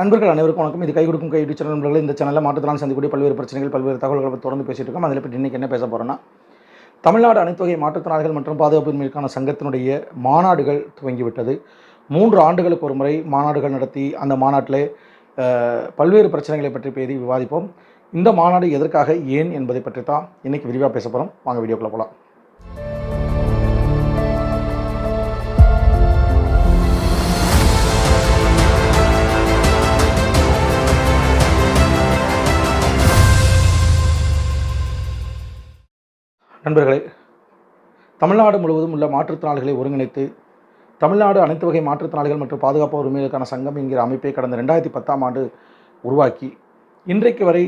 நண்பர்கள் அனைவருக்கும் வணக்கம். இது கை கொடுக்கும் கை சேனல் நண்பர்கள் இந்த சேனலில் மாற்றத்தினால் சந்திக்கக்கூடிய பல்வேறு பிரச்சனைகள் பல்வேறு தகவல்களை தொடர்ந்து பேசிகிட்டு இருக்கோம். அதில் பற்றி இன்றைக்கி என்ன பேச போகிறோன்னா தமிழ்நாடு அனைத்துவகை மாற்றுத்திறனாளிகள் மற்றும் பாதுகாப்புரிமைக்கான சங்கத்தினுடைய மாநாடுகள் துவங்கிவிட்டது. மூன்று ஆண்டுகளுக்கு ஒரு முறை மாநாடுகள் நடத்தி அந்த மாநாட்டில் பல்வேறு பிரச்சனைகளை பற்றி பேசி விவாதிப்போம். இந்த மாநாடு எதற்காக ஏன் என்பதை பற்றி தான் இன்றைக்கி விரிவாக பேச போகிறோம் வாங்க வீடியோக்குள்ளே போகலாம் நண்பர்களே தமிழ்நாடு முழுவதும் உள்ள மாற்றுத்திறனாளிகளை ஒருங்கிணைத்து தமிழ்நாடு அனைத்து வகை மாற்றுத்திறனாளிகள் மற்றும் பாதுகாப்பு உரிமைகளுக்கான சங்கம் என்கிற அமைப்பை கடந்த ரெண்டாயிரத்தி பத்தாம் ஆண்டு உருவாக்கி இன்றைக்கு வரை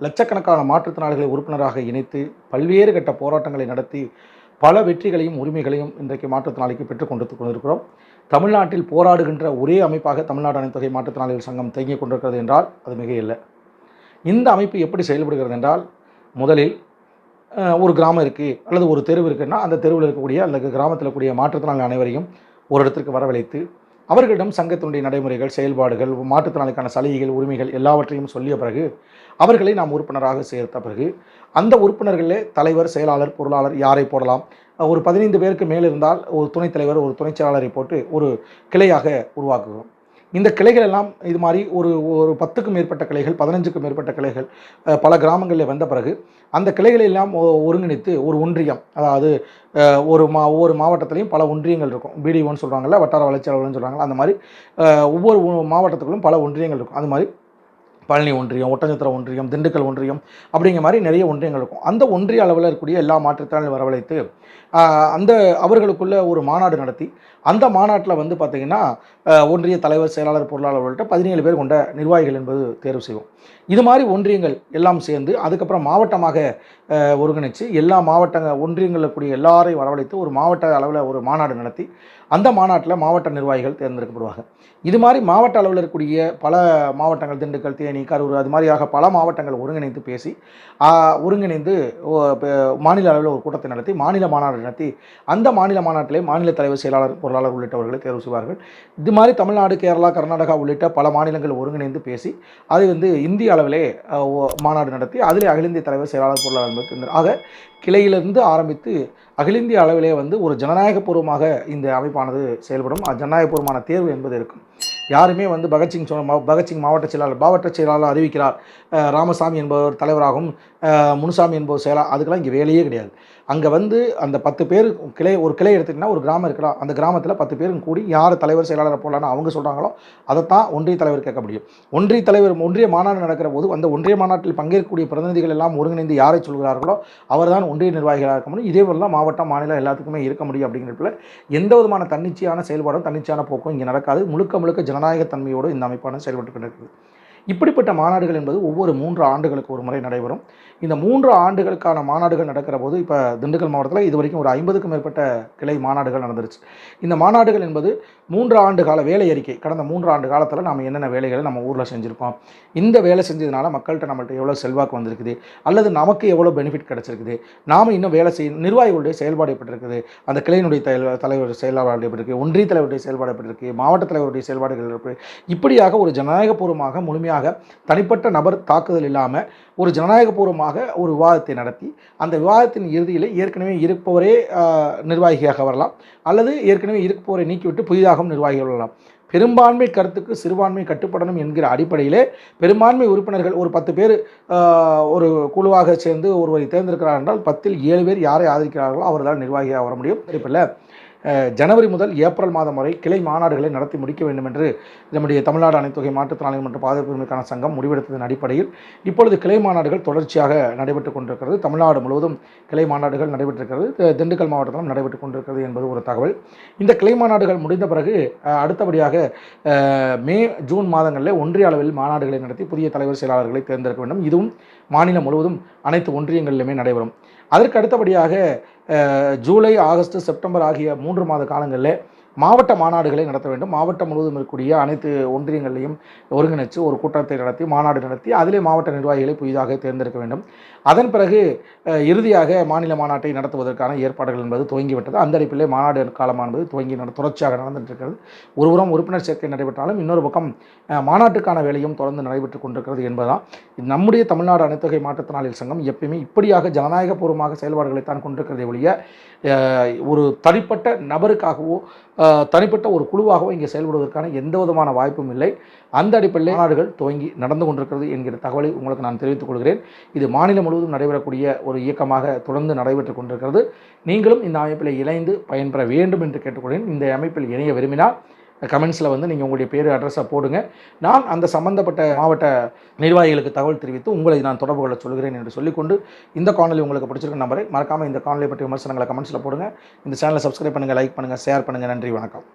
லட்சக்கணக்கான மாற்றுத்திறனாளிகளை உறுப்பினராக இணைத்து பல்வேறு கட்ட போராட்டங்களை நடத்தி பல வெற்றிகளையும் உரிமைகளையும் இன்றைக்கு மாற்றுத்திறனாளிக்கு பெற்றுக் கொண்டு கொண்டிருக்கிறோம். தமிழ்நாட்டில் போராடுகின்ற ஒரே அமைப்பாக தமிழ்நாடு அனைத்து வகை மாற்றுத்திறனாளிகள் சங்கம் தேங்கிக் கொண்டிருக்கிறது என்றால் அது மிக இல்லை இந்த அமைப்பு எப்படி செயல்படுகிறது என்றால் முதலில் ஒரு கிராமம் இருக்குது அல்லது ஒரு தெருவு இருக்குன்னா அந்த தெருவில் இருக்கக்கூடிய அல்லது கிராமத்தில் கூடிய மாற்றுத்திறனாளி அனைவரையும் ஒரு இடத்திற்கு வரவழைத்து அவர்களிடம் சங்கத்தினுடைய நடைமுறைகள் செயல்பாடுகள் மாற்றுத்திறனாளிக்கான சலுகைகள் உரிமைகள் எல்லாவற்றையும் சொல்லிய பிறகு அவர்களை நாம் உறுப்பினராக சேர்த்த பிறகு அந்த உறுப்பினர்களே தலைவர் செயலாளர் பொருளாளர் யாரை போடலாம் ஒரு பதினைந்து பேருக்கு மேல் இருந்தால் ஒரு துணைத் தலைவர் ஒரு துணைச் செயலாளரை போட்டு ஒரு கிளையாக உருவாக்குகிறோம். இந்த கிளைகள் எல்லாம் இது மாதிரி ஒரு ஒரு பத்துக்கும் மேற்பட்ட கிளைகள் பதினஞ்சுக்கும் மேற்பட்ட கிளைகள் பல கிராமங்களில் வந்த பிறகு அந்த கிளைகளை எல்லாம் ஒ- ஒருங்கிணைத்து ஒரு ஒன்றியம் அதாவது ஒரு மா ஒவ்வொரு மாவட்டத்திலையும் பல ஒன்றியங்கள் இருக்கும். பிடிஓன்னு சொல்கிறாங்கல்ல வட்டார வளர்ச்சி சொல்கிறாங்க அந்த மாதிரி ஒவ்வொரு மாவட்டத்துக்குள்ளும் பல ஒன்றியங்கள் இருக்கும். அது மாதிரி பழனி ஒன்றியம் ஒட்டஞ்சத்திர ஒன்றியம் திண்டுக்கல் ஒன்றியம் அப்படிங்கிற மாதிரி நிறைய ஒன்றியங்கள் இருக்கும். அந்த ஒன்றிய அளவில் இருக்கக்கூடிய எல்லா மாற்றுத்திறனாளிகள் வரவழைத்து அந்த அவர்களுக்குள்ள ஒரு மாநாடு நடத்தி அந்த மாநாட்டில் வந்து பார்த்திங்கன்னா ஒன்றிய தலைவர் செயலாளர் பொருளாளர் உள்ளிட்ட பதினேழு பேர் கொண்ட நிர்வாகிகள் என்பது தேர்வு செய்வோம். இது மாதிரி ஒன்றியங்கள் எல்லாம் சேர்ந்து அதுக்கப்புறம் மாவட்டமாக ஒருங்கிணைச்சு எல்லா மாவட்டங்க ஒன்றியங்களில் கூடிய எல்லாரையும் வரவழைத்து ஒரு மாவட்ட அளவில் ஒரு மாநாடு நடத்தி அந்த மாநாட்டில் மாவட்ட நிர்வாகிகள் தேர்ந்தெடுக்கப்படுவாங்க. இது மாதிரி மாவட்ட அளவில் இருக்கக்கூடிய பல மாவட்டங்கள் திண்டுக்கல் தேனி கரூர் அது மாதிரியாக பல மாவட்டங்கள் ஒருங்கிணைந்து பேசி ஒருங்கிணைந்து ஓ, மாநில அளவில் ஒரு கூட்டத்தை நடத்தி மாநில மாநாடு நடத்தி அந்த மாநில மாநாட்டிலே மாநில தலைவர் செயலாளர் பொருளாளர் உள்ளிட்டவர்களை தேர்வு செய்வார்கள். இது மாதிரி தமிழ்நாடு கேரளா கர்நாடகா உள்ளிட்ட பல மாநிலங்கள் ஒருங்கிணைந்து பேசி அதை வந்து இந்திய அளவிலே மாநாடு நடத்தி அதிலே அகில இந்திய தலைவர் செயலாளர் பொருளாளர் என்பது தேர்ந்தெடு- ஆக கிளையிலிருந்து ஆரம்பித்து அகில இந்திய அளவிலே வந்து ஒரு ஜனநாயகபூர்வமாக இந்த அமைப்பானது செயல்படும். ஜனநாயகபூர்வமான தேர்வு என்பது இருக்கும். யாருமே வந்து பகத்சிங் சொன்ன பகத்சிங் மாவட்ட செயலாளர் மாவட்ட செயலாளர் அறிவிக்கிறார். ராமசாமி என்பவர் தலைவராகவும் முனுசாமி என்பவர் செயலா அதுக்கெல்லாம் இங்கே வேலையே கிடையாது. அங்கே வந்து அந்த பத்து பேர் கிளை ஒரு கிளை எடுத்துக்கிட்டிங்கன்னா ஒரு கிராமம் இருக்கலாம். அந்த கிராமத்தில் பத்து பேரும் கூடி யார் தலைவர் செயலாளர் போடலான்னு அவங்க சொல்கிறாங்களோ அதைத்தான் ஒன்றிய தலைவர் கேட்க முடியும். ஒன்றிய தலைவர் ஒன்றிய மாநாடு நடக்கிற போது அந்த ஒன்றிய மாநாட்டில் பங்கேற்கக்கூடிய பிரதிநிதிகள் எல்லாம் ஒருங்கிணைந்து யாரை சொல்கிறார்களோ அவர்தான் ஒன்றிய நிர்வாகிகளாக இருக்க முடியும். இதே போல மாவட்டம் மாநிலம் எல்லாத்துக்குமே இருக்க முடியும் அப்படிங்கிறதுல எந்த விதமான தன்னிச்சையான செயல்பாடும் தன்னிச்சையான போக்கும் இங்கே நடக்காது. முழுக்க முழுக்க ஜனநாயக தன்மையோடு இந்த அமைப்பான செயல்பட்டு கொண்டிருக்கிறது. இப்படிப்பட்ட மாநாடுகள் என்பது ஒவ்வொரு மூன்று ஆண்டுகளுக்கு ஒரு முறை நடைபெறும். இந்த மூன்று ஆண்டுகளுக்கான மாநாடுகள் நடக்கிற போது இப்போ திண்டுக்கல் மாவட்டத்தில் இது வரைக்கும் ஒரு ஐம்பதுக்கும் மேற்பட்ட கிளை மாநாடுகள் நடந்துருச்சு. இந்த மாநாடுகள் என்பது மூன்று ஆண்டு கால வேலை அறிக்கை. கடந்த மூன்று ஆண்டு காலத்தில் நம்ம என்னென்ன வேலைகளை நம்ம ஊரில் செஞ்சுருக்கோம். இந்த வேலை செஞ்சதுனால மக்கள்கிட்ட நம்மள்ட்ட எவ்வளோ செல்வாக்கு வந்திருக்குது? அல்லது நமக்கு எவ்வளோ பெனிஃபிட் கிடச்சிருக்குது? நாம் இன்னும் வேலை செய்ய நிர்வாகிகளுடைய செயல்பாடு எப்படி இருக்குது? அந்த கிளையினுடைய தலைவர் தலைவர் செயல்பாடு எப்படி இருக்குது ஒன்றிய தலைவருடைய செயல்பாடு எப்படி இருக்குது மாவட்ட தலைவருடைய செயல்பாடுகள் இப்படியாக ஒரு ஜனநாயகபூர்வமாக முழுமையாக தனிப்பட்ட நபர் தாக்குதல் இல்லாமல் ஒரு ஜனநாயகபூர்வமாக ஒரு விவாதத்தை நடத்தி அந்த விவாதத்தின் இறுதியில் ஏற்கனவே இருப்பவரே நிர்வாகியாக வரலாம். அல்லது ஏற்கனவே இருப்பவரை நீக்கிவிட்டு புதிதாகவும் நிர்வாகிகள் வரலாம். பெரும்பான்மை கருத்துக்கு சிறுபான்மை கட்டுப்படணும் என்கிற அடிப்படையிலே பெரும்பான்மை உறுப்பினர்கள் ஒரு பத்து பேர் ஒரு குழுவாக சேர்ந்து ஒருவரை தேர்ந்தெடுக்கிறார் என்றால் பத்தில் ஏழு பேர் யாரை ஆதரிக்கிறார்களோ அவர்தான் நிர்வாகியாக வர முடியும். இப்போ ஜனவரி முதல் ஏப்ரல் மாதம் வரை கிளை மாநாடுகளை நடத்தி முடிக்க வேண்டும் என்று நம்முடைய தமிழ்நாடு அனைத்துகை மாற்றுத்திறனாளிகள் மற்றும் பாதுகாப்புக்கான சங்கம் முடிவெடுத்ததன் அடிப்படையில் இப்பொழுது கிளை மாநாடுகள் தொடர்ச்சியாக நடைபெற்று கொண்டிருக்கிறது. தமிழ்நாடு முழுவதும் கிளை மாநாடுகள் நடைபெற்றிருக்கிறது. திண்டுக்கல் மாவட்டத்திலும் நடைபெற்று கொண்டிருக்கிறது என்பது ஒரு தகவல். இந்த கிளை மாநாடுகள் முடிந்த பிறகு அடுத்தபடியாக மே ஜூன் மாதங்களில் ஒன்றிய அளவில் மாநாடுகளை நடத்தி புதிய தலைவர் செயலாளர்களை தேர்ந்தெடுக்க வேண்டும். இதுவும் மாநிலம் முழுவதும் அனைத்து ஒன்றியங்களிலுமே நடைபெறும். அதற்கு அடுத்தபடியாக ஜூலை ஆகஸ்ட் செப்டம்பர் ஆகிய மூன்று மாத காலங்களில் மாவட்ட மாநாடுகளை நடத்த வேண்டும். மாவட்டம் முழுவதும் இருக்கக்கூடிய அனைத்து ஒன்றியங்களையும் ஒருங்கிணைத்து ஒரு கூட்டத்தை நடத்தி மாநாடு நடத்தி அதிலே மாவட்ட நிர்வாகிகளை புதிதாக தேர்ந்தெடுக்க வேண்டும். அதன் பிறகு இறுதியாக மாநில மாநாட்டை நடத்துவதற்கான ஏற்பாடுகள் என்பது துவங்கிவிட்டது. அந்த அடிப்பிலே மாநாடு காலமானது துவங்கி நட- தொடர்ச்சியாக நடந்துட்டு இருக்கிறது ஒருபுறம் உறுப்பினர் சேர்க்கை நடைபெற்றாலும் இன்னொரு பக்கம் மாநாட்டுக்கான வேலையும் தொடர்ந்து நடைபெற்று கொண்டிருக்கிறது என்பதுதான். நம்முடைய தமிழ்நாடு அனைத்தொகை மாற்றுத்திறனாளிகள் சங்கம் எப்பயுமே இப்படியாக ஜனநாயகபூர்வமாக செயல்பாடுகளைத்தான் கொண்டிருக்கிறதை ஒழிய ஒரு தனிப்பட்ட நபருக்காகவோ தனிப்பட்ட ஒரு குழுவாகவோ இங்கே செயல்படுவதற்கான எந்த விதமான வாய்ப்பும் இல்லை. அந்த அடிப்படையில் மாநாடுகள் துவங்கி நடந்து கொண்டிருக்கிறது என்கிற தகவலை உங்களுக்கு நான் தெரிவித்துக் கொள்கிறேன். இது மாநிலம் முழுவதும் நடைபெறக்கூடிய ஒரு இயக்கமாக தொடர்ந்து நடைபெற்றுக் கொண்டிருக்கிறது. நீங்களும் இந்த அமைப்பில் இணைந்து பயன்பெற வேண்டும் என்று கேட்டுக்கொள்கிறேன். இந்த அமைப்பில் இணைய விரும்பினால் கமெண்ட்ஸில் வந்து நீங்கள் உங்களுடைய பேர் அட்ரஸை போடுங்க. நான் அந்த சம்பந்தப்பட்ட மாவட்ட நிர்வாகிகளுக்கு தகவல் தெரிவித்து உங்களை நான் தொடர்பு கொள்ள சொல்கிறேன் என்று சொல்லிக்கொண்டு இந்த காணொலி உங்களுக்கு பிடிச்சிருக்க நம்பரை மறக்காமல் இந்த காணொலி பற்றி விமர்சனங்களை கமெண்ட்ஸில் போடுங்க. இந்த சேனலை சப்ஸ்கிரைப் பண்ணுங்கள் லைக் பண்ணுங்கள் ஷேர் பண்ணுங்கள் நன்றி வணக்கம்.